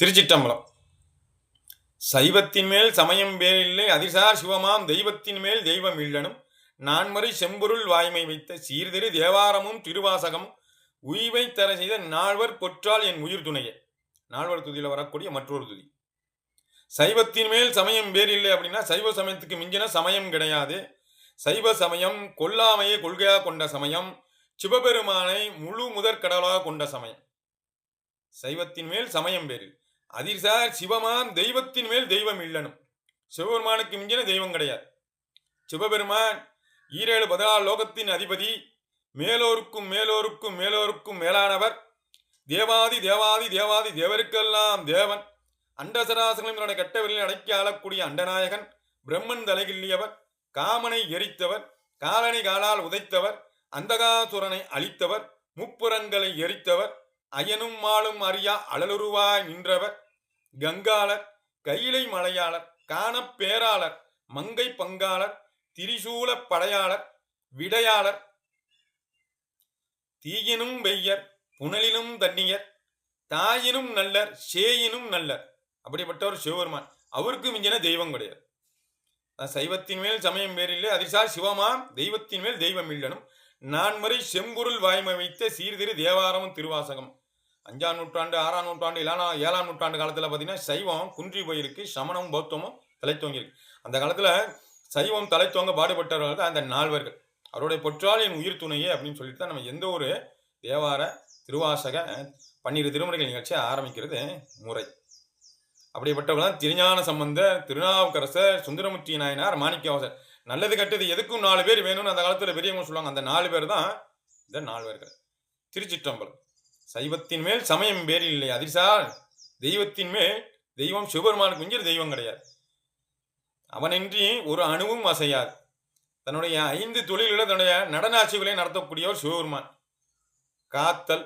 திருச்சிற்றம்பலம் சைவத்தின் மேல் சமயம் வேறில்லை அதிசார் சிவமாம் தெய்வத்தின் மேல் தெய்வம் இல்லனும். நான்மறை செம்பொருள் வாய்மை வைத்த சீர்திரு தேவாரமும் திருவாசகம் உய்வை தர செய்த நால்வர் பொற்றால் என் உயிர் துணையே. நால்வர் துதியில் வரக்கூடிய மற்றொரு துதி. சைவத்தின் மேல் சமயம் வேறில்லை அப்படின்னா சைவ சமயத்துக்கு மிஞ்சின சமயம் கிடையாது. சைவ சமயம் கொல்லாமையை கொள்கையாக கொண்ட சமயம் சிவபெருமானை முழு முதற் கடவுளாக கொண்ட சமயம். சைவத்தின் மேல் சமயம் வேறில் அதிர்சார் சிவமாம் தெய்வத்தின் மேல் தெய்வம் இல்லனும். சிவபெருமானுக்கு மிஞ்சின தெய்வம் கிடையாது. சிவபெருமான் ஈரேழு பதினாலு லோகத்தின் அதிபதி மேலோருக்கும் மேலோருக்கும் மேலோருக்கும் மேலானவர். தேவாதி தேவாதி தேவாதி தேவருக்கெல்லாம் தேவன். அண்டசராசங்களும் கட்டவில்லை அடக்கி ஆளக்கூடிய அண்டநாயகன் பிரம்மன் தலைகிள்ளியவர் காமனை எரித்தவர் காலனை காலால் உதைத்தவர் அந்தகாசுரனை அழித்தவர் முப்புறங்களை எரித்தவர் அயனும் மாளும் அறியா அழலுருவாய் நின்றவர். கங்காளர் கையிலை மலையாளர் காணப்பேராளர் மங்கை பங்காளர் திரிசூல படையாளர் விடையாளர். தீயினும் வெய்யர் புனலினும் தண்ணியர் தாயினும் நல்லர் சேயினும் நல்லர். அப்படிப்பட்டவர் சிவபெருமான். அவருக்கு மிஞ்சின தெய்வம் கிடையாது. சைவத்தின் மேல் சமயம் வேறில்லை. அதிசார் சிவமாம் தெய்வத்தின் மேல் தெய்வம் இல்லனும் நான்மறை செம்பொருள் வாய்மை வைத்த சீர்திரு தேவாரமும் திருவாசகம். அஞ்சாம் நூற்றாண்டு ஆறாம் நூற்றாண்டு இல்லைனா ஏழாம் நூற்றாண்டு காலத்தில் பார்த்தீங்கன்னா சைவம் குன்றி போயிருக்கு சமணம் பௌத்தமும் தலைத்தோங்கியிருக்கு அந்த காலத்தில் சைவம் தலைத்தோங்க பாடுபட்டவர்கள் தான் அந்த நால்வர்கள். அவருடைய பொற்றால் என் உயிர் துணையே அப்படின்னு சொல்லிட்டு தான் நம்ம எந்த ஒரு தேவார திருவாசக பன்னிரு திருமுறைகள் நிகழ்ச்சியை ஆரம்பிக்கிறது முறை. அப்படிப்பட்டவர்கள் தான் திருஞான சம்பந்த திருநாவுக்கரசர் சுந்தரமுத்தி நாயனார் மாணிக்கவாசர். நல்லது கெட்டது எதுக்கும் நாலு பேர் வேணும்னு அந்த காலத்தில் பெரியவங்க சொல்லுவாங்க. அந்த நாலு பேர் தான் இந்த நால்வர்கள். திருச்சிற்றம்பலம். சைவத்தின் மேல் சமயம் வேறு இல்லை. அதிர்சால் தெய்வத்தின் மேல் தெய்வம் சிவபெருமானுக்கு மிஞ்சிற தெய்வம் கிடையாது. அவனின்றி ஒரு அணுவும் அசையாது. தன்னுடைய ஐந்து தொழில்களை தன்னுடைய நடனாட்சிகளை நடத்தக்கூடியவர் சிவபெருமான். காத்தல்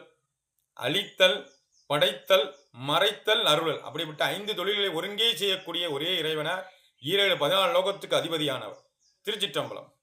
அழித்தல் படைத்தல் மறைத்தல் அருளல். அப்படிப்பட்ட ஐந்து தொழில்களை ஒருங்கே செய்யக்கூடிய ஒரே இறைவனார் ஈரேழு பதினாலு லோகத்துக்கு அதிபதியானவர். திருச்சிற்றம்பலம்.